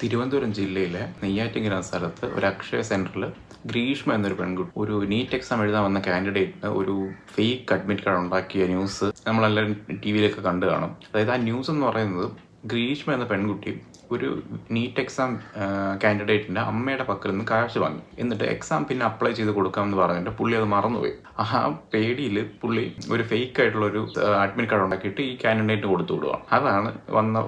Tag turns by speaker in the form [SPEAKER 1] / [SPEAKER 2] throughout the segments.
[SPEAKER 1] തിരുവനന്തപുരം ജില്ലയിലെ നെയ്യാറ്റിങ്കര സ്ഥലത്ത് ഒരു അക്ഷയ സെന്ററിൽ ഗ്രീഷ്മ എന്നൊരു പെൺകുട്ടി ഒരു നീറ്റ് എക്സാം എഴുതാൻ വന്ന കാൻഡിഡേറ്റിന് ഒരു ഫേക്ക് അഡ്മിറ്റ് കാർഡ് ഉണ്ടാക്കിയ ന്യൂസ് നമ്മളെല്ലാവരും ടി വിയിലൊക്കെ കണ്ടു കാണും. അതായത് ആ ന്യൂസ് എന്ന് പറയുന്നത് ഗ്രീഷ്മ എന്ന പെൺകുട്ടി ഒരു നീറ്റ് എക്സാം കാൻഡിഡേറ്റിന്റെ അമ്മയുടെ പക്കൽ നിന്ന് കാശ് വാങ്ങി. എന്നിട്ട് എക്സാം പിന്നെ അപ്ലൈ ചെയ്ത് കൊടുക്കാമെന്ന് പറഞ്ഞിട്ട് പുള്ളി അത് മറന്നുപോയി. ആ പേടിയിൽ പുള്ളി ഒരു ഫേക്ക് ആയിട്ടുള്ള ഒരു അഡ്മിറ്റ് കാർഡ് ഉണ്ടാക്കിയിട്ട് ഈ കാൻഡിഡേറ്റ് കൊടുത്തു വിടുവാണ് അതാണ് വന്ന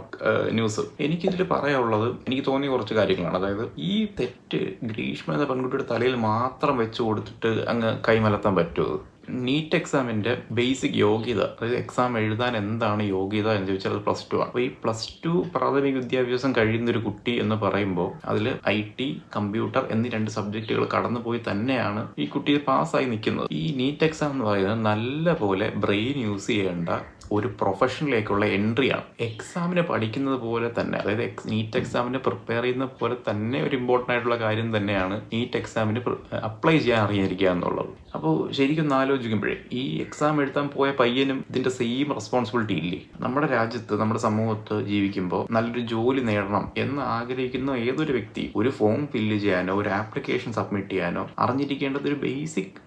[SPEAKER 1] ന്യൂസ് എനിക്കിതിൽ പറയാനുള്ളത് എനിക്ക് തോന്നിയ കുറച്ച് കാര്യങ്ങളാണ്. അതായത് ഈ തെറ്റ് ഗ്രീഷ്മ എന്ന പെൺകുട്ടിയുടെ തലയിൽ മാത്രം വെച്ച് കൊടുത്തിട്ട് അങ്ങ് കൈമലത്താൻ പറ്റുമോ? നീറ്റ് എക്സാമിന്റെ ബേസിക് യോഗ്യത അതായത് എക്സാം എഴുതാൻ എന്താണ് യോഗ്യത എന്ന് ചോദിച്ചാൽ പ്ലസ് ടു ആണ്. അപ്പോൾ ഈ പ്ലസ് ടു പ്രാഥമിക വിദ്യാഭ്യാസം കഴിയുന്ന ഒരു കുട്ടി എന്ന് പറയുമ്പോൾ അതിൽ ഐ ടി കമ്പ്യൂട്ടർ എന്നീ രണ്ട് സബ്ജക്റ്റുകൾ കടന്നുപോയി തന്നെയാണ് ഈ കുട്ടി പാസ്സായി നിൽക്കുന്നത്. ഈ നീറ്റ് എക്സാം എന്ന് പറയുന്നത് നല്ല പോലെ ബ്രെയിൻ യൂസ് ചെയ്യേണ്ട ഒരു പ്രൊഫഷനിലേക്കുള്ള എൻട്രിയാണ് എക്സാമിന് പഠിക്കുന്നത് പോലെ തന്നെ അതായത് നീറ്റ് എക്സാമിന് പ്രിപ്പയർ ചെയ്യുന്ന പോലെ തന്നെ ഒരു ഇമ്പോർട്ടന്റ് ആയിട്ടുള്ള കാര്യം തന്നെയാണ് നീറ്റ് എക്സാമിന് അപ്ലൈ ചെയ്യാൻ അറിയാതിരിക്കുക എന്നുള്ളത്. അപ്പോൾ ശരിക്കും ഒന്ന് ആലോചിക്കുമ്പോഴേ ഈ എക്സാം എഴുതാൻ പോയ പയ്യനും ഇതിന്റെ സെയിം റെസ്പോൺസിബിലിറ്റി ഇല്ലേ? നമ്മുടെ രാജ്യത്ത് നമ്മുടെ സമൂഹത്ത് ജീവിക്കുമ്പോൾ നല്ലൊരു ജോലി നേടണം എന്ന് ആഗ്രഹിക്കുന്ന ഏതൊരു വ്യക്തി ഒരു ഫോം ഫില്ല് ചെയ്യാനോ ഒരു ആപ്ലിക്കേഷൻ സബ്മിറ്റ് ചെയ്യാനോ അറിഞ്ഞിരിക്കേണ്ടത് ഒരു ബേസിക്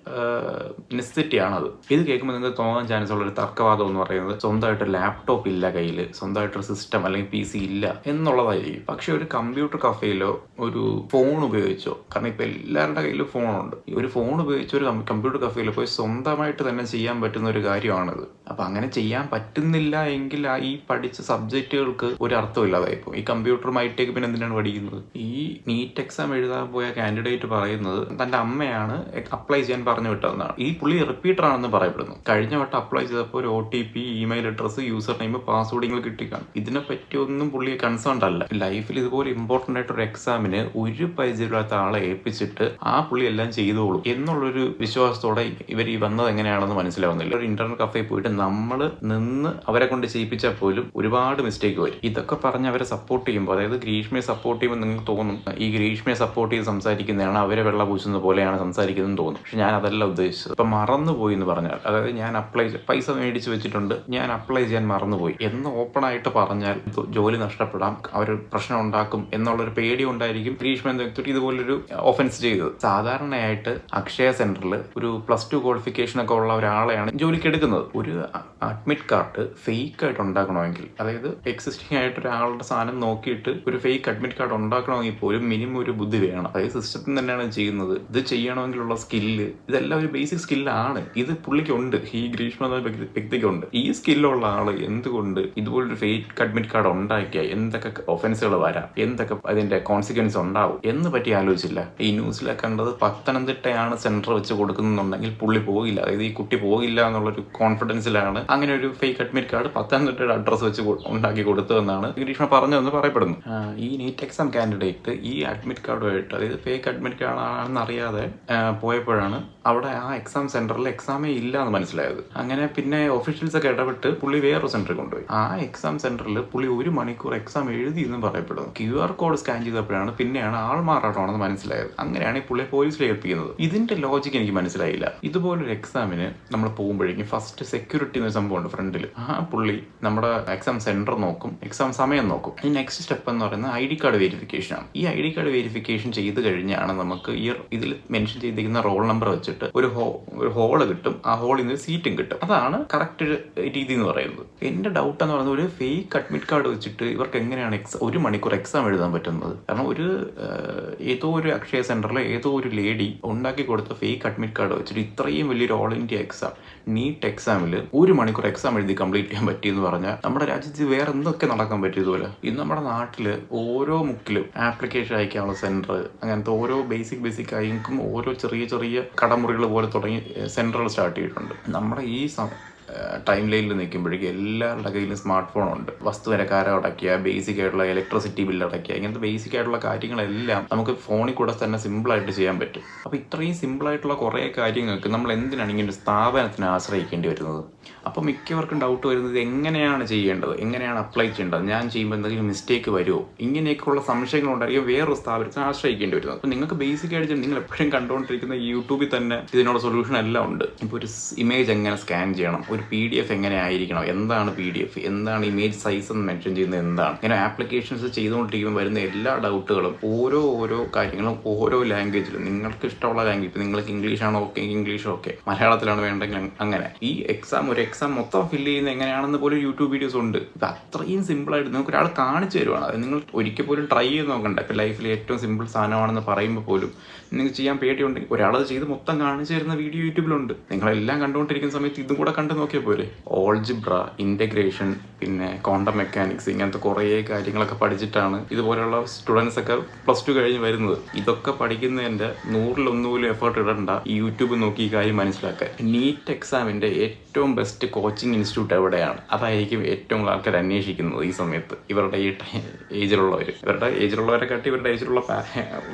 [SPEAKER 1] നെസസിറ്റി ആണത്. ഇത് കേൾക്കുമ്പോൾ നിങ്ങൾക്ക് തോന്നാൻ ചാൻസ് ഉള്ള ഒരു തർക്കവാദം എന്ന് പറയുന്നത് സ്വന്തമായിട്ട് ലാപ്ടോപ്പ് ഇല്ല കയ്യിൽ സ്വന്തമായിട്ടൊരു സിസ്റ്റം അല്ലെങ്കിൽ പി സി ഇല്ല എന്നുള്ളതായിരിക്കും. പക്ഷെ ഒരു കമ്പ്യൂട്ടർ കഫേയിലോ ഒരു ഫോൺ ഉപയോഗിച്ചോ കാരണം ഇപ്പൊ എല്ലാവരുടെ കയ്യിലും ഫോണുണ്ട് ഒരു ഫോൺ ഉപയോഗിച്ച് ഒരു കമ്പ്യൂട്ടർ കഫേയിൽ പോയി സ്വന്തമായിട്ട് തന്നെ ചെയ്യാൻ പറ്റുന്ന ഒരു കാര്യമാണിത്. അപ്പൊ അങ്ങനെ ചെയ്യാൻ പറ്റുന്നില്ല എങ്കിൽ ആ ഈ പഠിച്ച സബ്ജക്റ്റുകൾക്ക് ഒരു അർത്ഥമില്ലാതായി പോകും ഈ കമ്പ്യൂട്ടറുമായിട്ടേക്ക് പിന്നെ എന്തിനാണ് പഠിക്കുന്നത്? ഈ നീറ്റ് എക്സാം എഴുതാൻ പോയ കാൻഡിഡേറ്റ് പറയുന്നത് തന്റെ അമ്മയാണ് അപ്ലൈ ചെയ്യാൻ പറഞ്ഞു വിട്ടതെന്നാണ്. ഈ പുള്ളി റിപ്പീറ്റർ ആണെന്ന് പറയപ്പെടുന്നു. കഴിഞ്ഞ വട്ടം അപ്ലൈ ചെയ്തപ്പോൾ ഒരു O T P email address user name password ഇങ്ങനെ കിട്ടിക്കാണ്. ഇതിനെ പറ്റി ഒന്നും പുള്ളി കൺസേൺ അല്ല. ലൈഫിൽ ഇതുപോലെ ഇമ്പോർട്ടന്റ് ആയിട്ടൊരു എക്സാമിന് ഒരു പരിചയമില്ലാത്ത ആളെ ഏൽപ്പിച്ചിട്ട് ആ പുള്ളി എല്ലാം ചെയ്തോളൂ. എന്നുള്ളൊരു വിശ്വാസത്തോടെ ഇവർ ഈ വന്നത് എങ്ങനെയാണെന്ന് മനസ്സിലാവുന്നില്ല. ഒരു ഇന്റർനെറ്റ് കഫേ പോയിട്ട് നമ്മൾ നിന്ന് അവരെ കൊണ്ട് ചെയ്യിപ്പിച്ചാൽ പോലും ഒരുപാട് മിസ്റ്റേക്ക് വരും. ഇതൊക്കെ പറഞ്ഞ് അവരെ സപ്പോർട്ട് ചെയ്യുമ്പോൾ അതായത് ഗ്രീഷ്മയെ സപ്പോർട്ട് ചെയ്യുമ്പോൾ നിങ്ങൾക്ക് തോന്നും ഈ ഗ്രീഷ്മയെ സപ്പോർട്ട് ചെയ്ത് സംസാരിക്കുന്നതാണ് അവരെ വെള്ള പൂശുന്ന പോലെയാണ് സംസാരിക്കുന്നതെന്ന് തോന്നും. പക്ഷെ ഞാൻ അതല്ല ഉദ്ദേശിച്ചത്. ഇപ്പം മറന്നുപോയി എന്ന് പറഞ്ഞാൽ അതായത് ഞാൻ അപ്ലൈ പൈസ മേടിച്ച് വെച്ചിട്ടുണ്ട് ഞാൻ അപ്ലൈ ചെയ്യാൻ മറന്നുപോയി എന്ന് ഓപ്പൺ ആയിട്ട് പറഞ്ഞാൽ ജോലി നഷ്ടപ്പെടാം അവർ പ്രശ്നം ഉണ്ടാക്കും എന്നുള്ളൊരു പേടി ഉണ്ടായിരിക്കും ഗ്രീഷ്മ എന്ന വ്യക്തി ഇതുപോലൊരു ഓഫൻസ് ചെയ്തത്. സാധാരണയായിട്ട് അക്ഷയ സെന്ററിൽ ഒരു പ്ലസ് ടു ക്വാളിഫിക്കേഷൻ ഒക്കെ ഉള്ള ഒരാളെയാണ് ജോലിക്ക് എടുക്കുന്നത്. ഒരു അഡ്മിറ്റ് കാർഡ് ഫേക്ക് ആയിട്ട് ഉണ്ടാക്കണമെങ്കിൽ അതായത് എക്സിസ്റ്റിംഗ് ആയിട്ട് ഒരാളുടെ സാധനം നോക്കിയിട്ട് ഒരു ഫേക്ക് അഡ്മിറ്റ് കാർഡ് ഉണ്ടാക്കണമെങ്കിൽ പോലും മിനിമം ഒരു ബുദ്ധി വേണം. അതായത് സിസ്റ്റത്തിൽ തന്നെയാണ് ചെയ്യുന്നത്. ഇത് ചെയ്യണമെങ്കിലുള്ള സ്കില്ല് ഇതെല്ലാം ഒരു ബേസിക് സ്കില്ലാണ് ഇത് പുള്ളിക്കുണ്ട്. ഈ ഗ്രീഷ്മ എന്ന വ്യക്തി- വ്യക്തിക്കുണ്ട്. ഈ സ്കില്ലുള്ള ആൾ എന്തുകൊണ്ട് ഇതുപോലൊരു ഫേക്ക് അഡ്മിറ്റ് കാർഡ് ഉണ്ടാക്കിയ? എന്തൊക്കെ ഒഫൻസുകൾ വരാം? എന്തൊക്കെ അതിന്റെ കോൺസിക്വൻസ് ഉണ്ടാവും? എന്ന് പറ്റി ആലോചിച്ചില്ല. ഈ ന്യൂസിലൊക്കെ കണ്ടത് പത്തനംതിട്ടയാണ് സെന്റർ വെച്ച് കൊടുക്കുന്നുണ്ടെങ്കിൽ പുള്ളി പോകില്ല അതായത് ഈ കുട്ടി പോകില്ല എന്നുള്ളൊരു കോൺഫിഡൻസിലാണ് അങ്ങനെ ഒരു ഫേക്ക് അഡ്മിറ്റ് കാർഡ് പത്തനംതിട്ടയുടെ അഡ്രസ്സ് വെച്ച് ഉണ്ടാക്കി കൊടുത്തു എന്നാണ് ഗ്രീഷ്മ പറഞ്ഞതെന്ന് പറയപ്പെടുന്നു. ഈ നീറ്റ് എക്സാം കാൻഡിഡേറ്റ് ഈ അഡ്മിറ്റ് കാർഡുമായിട്ട് അതായത് ഫേക്ക് അഡ്മിറ്റ് കാർഡ് ആണെന്ന് അറിയാതെ പോയപ്പോഴാണ് അവിടെ ആ എക്സാം സെന്ററിൽ എക്സാമേ ഇല്ല എന്ന് മനസ്സിലായത്. അങ്ങനെ പിന്നെ ഒഫീഷ്യൽസ് ഒക്കെ ഇടപെട്ട് പുള്ളി വേറൊരു സെന്ററിൽ കൊണ്ടുപോയി. ആ എക്സാം സെന്ററിൽ പുള്ളി ഒരു മണിക്കൂർ എക്സാം എഴുതി എന്നും പറയപ്പെടുന്നു. ക്യു ആർ കോഡ് സ്കാൻ ചെയ്തപ്പോഴാണ് പിന്നെയാണ് ആൾ മാറാട്ടമാണെന്ന് മനസ്സിലായത്. അങ്ങനെയാണ് ഈ പുള്ളിയെ പോലീസിൽ ഏൽപ്പിക്കുന്നത്. ഇതിന്റെ ലോജിക് എനിക്ക് മനസ്സിലായില്ല. ഇതുപോലൊരു എക്സാമിന് നമ്മൾ പോകുമ്പോഴേക്കും ഫസ്റ്റ് സെക്യൂരിറ്റി എന്നൊരു സംഭവമുണ്ട് ഫ്രണ്ടിൽ ആ പുള്ളി നമ്മുടെ എക്സാം സെന്റർ നോക്കും എക്സാം സമയം നോക്കും. ഈ നെക്സ്റ്റ് സ്റ്റെപ്പ് എന്ന് പറയുന്നത് ഐ ഡി കാർഡ് വെരിഫിക്കേഷൻ ആണ്. ഈ ഐ ഡി കാർഡ് വെരിഫിക്കേഷൻ ചെയ്ത് കഴിഞ്ഞാണ് നമുക്ക് ഈ ഇതിൽ മെൻഷൻ ചെയ്തിരിക്കുന്ന റോൾ നമ്പർ വെച്ചിട്ട് ഒരു ഒരു ഹോൾ കിട്ടും. ആ ഹോളിൽ നിന്ന് സീറ്റും കിട്ടും. അതാണ് കറക്റ്റ് രീതി എന്ന് പറയുന്നത്. എന്റെ ഡൗട്ട് എന്ന് പറയുന്നത് ഒരു ഫേക്ക് അഡ്മിറ്റ് കാർഡ് വെച്ചിട്ട് ഇവർക്ക് എങ്ങനെയാണ് എക്സാം ഒരു മണിക്കൂർ എക്സാം എഴുതാൻ പറ്റുന്നത്? കാരണം ഒരു ഏതോ ഒരു അക്ഷയ സെന്ററിലെ ഏതോ ഒരു ലേഡി ഉണ്ടാക്കി കൊടുത്ത ഫേക്ക് അഡ്മിറ്റ് കാർഡ് വെച്ചിട്ട് ഇത്രയും വലിയൊരു ഓൾ ഇന്ത്യ എക്സാം നീറ്റ് എക്സാമിൽ ഒരു മണിക്കൂർ എക്സാം എഴുതി കംപ്ലീറ്റ് ചെയ്യാൻ പറ്റിയെന്ന് പറഞ്ഞാൽ നമ്മുടെ രാജ്യത്ത് വേറെ എന്തൊക്കെ നടക്കാൻ പറ്റിയത് പോലെ ഇന്ന് നമ്മുടെ നാട്ടിൽ ഓരോ മുക്കിലും ആപ്ലിക്കേഷൻ അയക്കാനുള്ള സെന്റർ അങ്ങനത്തെ ഓരോ ബേസിക് ബേസിക് കാര്യങ്ങൾക്കും ഓരോ ചെറിയ ചെറിയ കടമുറികൾ പോലെ തുടങ്ങി സെന്ററുകൾ സ്റ്റാർട്ട് ചെയ്തിട്ടുണ്ട്. നമ്മുടെ ഈ ടൈം ലൈനിൽ നിൽക്കുമ്പോഴേക്കും എല്ലാവരുടെ കയ്യിലും സ്മാർട്ട് ഉണ്ട്. വസ്തുവിനക്കാരം അടയ്ക്കുക ബേസിക് ആയിട്ടുള്ള ഇലക്ട്രിസിറ്റി ബില്ല് അടയ്ക്കുക ഇങ്ങനത്തെ ബേസിക് ആയിട്ടുള്ള കാര്യങ്ങളെല്ലാം നമുക്ക് ഫോണിൽ കൂടെ തന്നെ സിമ്പിളായിട്ട് ചെയ്യാൻ പറ്റും. അപ്പോൾ ഇത്രയും സിമ്പിളായിട്ടുള്ള കുറേ കാര്യങ്ങൾക്ക് നമ്മൾ എന്തിനാണ് ഇങ്ങനെ ഒരു സ്ഥാപനത്തിനെ ആശ്രയിക്കേണ്ടി വരുന്നത്? അപ്പോൾ മിക്കവർക്കും ഡൗട്ട് വരുന്നത് എങ്ങനെയാണ് ചെയ്യേണ്ടത്? എങ്ങനെയാണ് അപ്ലൈ ചെയ്യേണ്ടത്? ഞാൻ ചെയ്യുമ്പോൾ എന്തെങ്കിലും മിസ്റ്റേക്ക് വരുമോ ഇങ്ങനെയൊക്കെയുള്ള സംശയങ്ങൾ ഉണ്ടായിരിക്കും വേറൊരു സ്ഥാപനത്തിനെ ആശ്രയിക്കേണ്ടി വരുന്നത്. അപ്പോൾ നിങ്ങൾക്ക് ബേസിക് ആയിട്ട് നിങ്ങൾ എപ്പോഴും കണ്ടുകൊണ്ടിരിക്കുന്ന യൂട്യൂബിൽ തന്നെ ഇതിനുള്ള സൊല്യൂഷൻ എല്ലാം ഉണ്ട്. ഇപ്പോൾ ഒരു ഇമേജ് എങ്ങനെ സ്കാൻ ചെയ്യണം? ഒരു പി ഡി എഫ് എങ്ങനെ ആയിരിക്കണം? എന്താണ് പി ഡി എഫ് എന്താണ് ഇമേജ് സൈസ് എന്ന് മെൻഷൻ ചെയ്യുന്നത് എന്താണ്? ഇങ്ങനെ ആപ്ലിക്കേഷൻസ് ചെയ്തുകൊണ്ടിരിക്കുമ്പോൾ വരുന്ന എല്ലാ ഡൗട്ടുകളും ഓരോ ഓരോ കാര്യങ്ങളും ഓരോ ലാംഗ്വേജിലും നിങ്ങൾക്ക് ഇഷ്ടമുള്ള ലാംഗ്വേജ് നിങ്ങൾക്ക് ഇംഗ്ലീഷ് ആണോ ഓക്കെ ഇംഗ്ലീഷ് ഓക്കെ മലയാളത്തിലാണ് വേണ്ടെങ്കിൽ അങ്ങനെ. ഈ എക്സാം ഒരു എക്സാം മൊത്തം ഫില്ല് ചെയ്യുന്ന എങ്ങനെയാണെന്ന് പോലും യൂട്യൂബ് വീഡിയോസ് ഉണ്ട്. ഇത് അത്രയും സിമ്പിളായിട്ട് നിങ്ങൾക്ക് ഒരാൾ കാണിച്ചു തരുവാണ്. അത് നിങ്ങൾ ഒരിക്കൽ പോലും ട്രൈ ചെയ്ത് നോക്കണ്ട. ഇപ്പം ലൈഫിൽ ഏറ്റവും സിമ്പിൾ സാധനമാണെന്ന് പറയുമ്പോൾ പോലും നിങ്ങൾക്ക് ചെയ്യാൻ പേടിയുണ്ടെങ്കിൽ ഒരാളത് ചെയ്ത് മൊത്തം കാണിച്ചു തരുന്ന വീഡിയോ യൂട്യൂബിലുണ്ട് നിങ്ങളെല്ലാം കണ്ടുകൊണ്ടിരിക്കുന്ന സമയത്ത് ഇതും കൂടെ കണ്ടു നോക്കിയാൽ പോരെ. ഓൾജിബ്ര ഇന്റഗ്രേഷൻ പിന്നെ ക്വാണ്ടം മെക്കാനിക്സ് ഇങ്ങനത്തെ കുറേ കാര്യങ്ങളൊക്കെ പഠിച്ചിട്ടാണ് ഇതുപോലെയുള്ള സ്റ്റുഡൻസ് ഒക്കെ പ്ലസ് ടു കഴിഞ്ഞ് വരുന്നത്. ഇതൊക്കെ പഠിക്കുന്നതിന്റെ നൂറിലൊന്നു പോലും എഫേർട്ട് ഇടണ്ട. ഈ യൂട്യൂബ് നോക്കി ഈ കാര്യം മനസ്സിലാക്കാൻ നീറ്റ് എക്സാമിന്റെ ഏറ്റവും ബെസ്റ്റ് കോച്ചിങ് ഇൻസ്റ്റിറ്റ്യൂട്ട് എവിടെയാണ്? അതായിരിക്കും ഏറ്റവും ആൾക്കാർ അന്വേഷിക്കുന്നത് ഈ സമയത്ത്. ഇവരുടെ ഈ ഏജിലുള്ളവർ ഇവരുടെ ഏജിലുള്ളവരെ കാട്ടി ഇവരുടെ ഏജിലുള്ള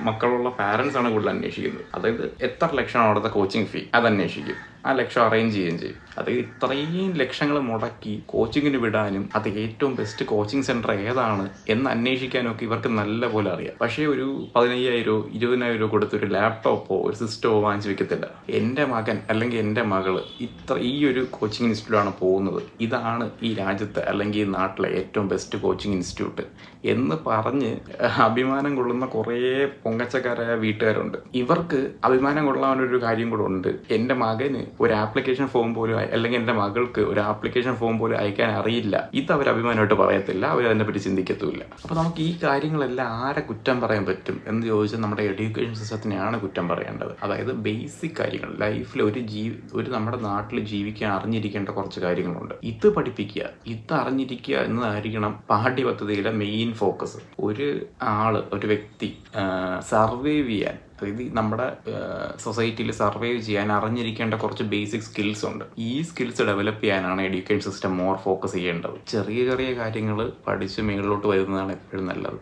[SPEAKER 1] മക്കളുള്ള പാരൻസ് ആണ് കൂടുതൽ അന്വേഷിക്കുന്നത്. അതായത് എത്ര ലക്ഷമാണ് അവിടുത്തെ കോച്ചിങ് ഫീ അത് അന്വേഷിക്കും ആ ലക്ഷം അറേഞ്ച് ചെയ്യുകയും ചെയ്യും. അത് ഇത്രയും ലക്ഷങ്ങൾ മുടക്കി കോച്ചിങ്ങിന് വിടാനും അത് ഏറ്റവും ബെസ്റ്റ് കോച്ചിങ് സെന്റർ ഏതാണ് എന്ന് അന്വേഷിക്കാനും ഒക്കെ ഇവർക്ക് നല്ല പോലെ അറിയാം. പക്ഷേ ഒരു പതിനയ്യായിരോ ഇരുപതിനായിരോ കൊടുത്ത് ഒരു ലാപ്ടോപ്പോ ഒരു സിസ്റ്റമോ വാങ്ങിച്ചു വെക്കത്തില്ല. എന്റെ മകൻ അല്ലെങ്കിൽ എന്റെ മകൾ ഇത്ര ഈ ഒരു കോച്ചിങ് ഇൻസ്റ്റിറ്റ്യൂട്ടാണ് പോകുന്നത്. ഇതാണ് ഈ രാജ്യത്ത് അല്ലെങ്കിൽ ഈ നാട്ടിലെ ഏറ്റവും ബെസ്റ്റ് കോച്ചിങ് ഇൻസ്റ്റിറ്റ്യൂട്ട് എന്ന് പറഞ്ഞ് അഭിമാനം കൊള്ളുന്ന കുറേ പൊങ്കച്ചക്കാരായ വീട്ടുകാരുണ്ട്. ഇവർക്ക് അഭിമാനം കൊള്ളാനൊരു കാര്യം കൂടെ ഉണ്ട്. എന്റെ മകന് ഒരു ആപ്ലിക്കേഷൻ ഫോം പോലും അയ- അല്ലെങ്കിൽ എന്റെ മകൾക്ക് ഒരു ആപ്ലിക്കേഷൻ ഫോം പോലും അയക്കാൻ അറിയില്ല. ഇത് അവർ അഭിമാനമായിട്ട് പറയത്തില്ല. അവർ അതിനെ പറ്റി ചിന്തിക്കത്തുമില്ല. അപ്പോൾ നമുക്ക് ഈ കാര്യങ്ങളെല്ലാം ആരെ കുറ്റം പറയാൻ പറ്റും എന്ന് ചോദിച്ചാൽ നമ്മുടെ എഡ്യൂക്കേഷൻ സിസ്റ്റത്തിനെയാണ് കുറ്റം പറയേണ്ടത്. അതായത് ബേസിക് കാര്യങ്ങൾ. ലൈഫിൽ ഒരു ജീവി ഒരു നമ്മുടെ നാട്ടിൽ ജീവിക്കാൻ അറിഞ്ഞിരിക്കേണ്ട കുറച്ച് കാര്യങ്ങളുണ്ട്. ഇത് പഠിപ്പിക്കുക ഇത് അറിഞ്ഞിരിക്കുക എന്നതായിരിക്കണം പാഠ്യപദ്ധതിയിലെ മെയിൻ ഫോക്കസ് ഒരു ആൾ ഒരു വ്യക്തി സർവൈവ് ചെയ്യാൻ അതായത് നമ്മുടെ സൊസൈറ്റിയിൽ സർവൈവ് ചെയ്യാൻ അറിഞ്ഞിരിക്കേണ്ട കുറച്ച് ബേസിക് സ്കിൽസ് ഉണ്ട്. ഈ സ്കിൽസ് ഡെവലപ്പ് ചെയ്യാനാണ് എഡ്യൂക്കേഷൻ സിസ്റ്റം മോർ ഫോക്കസ് ചെയ്യേണ്ടത്. ചെറിയ ചെറിയ കാര്യങ്ങൾ പഠിച്ച് മേളിലോട്ട് വരുന്നതാണ് എപ്പോഴും നല്ലത്.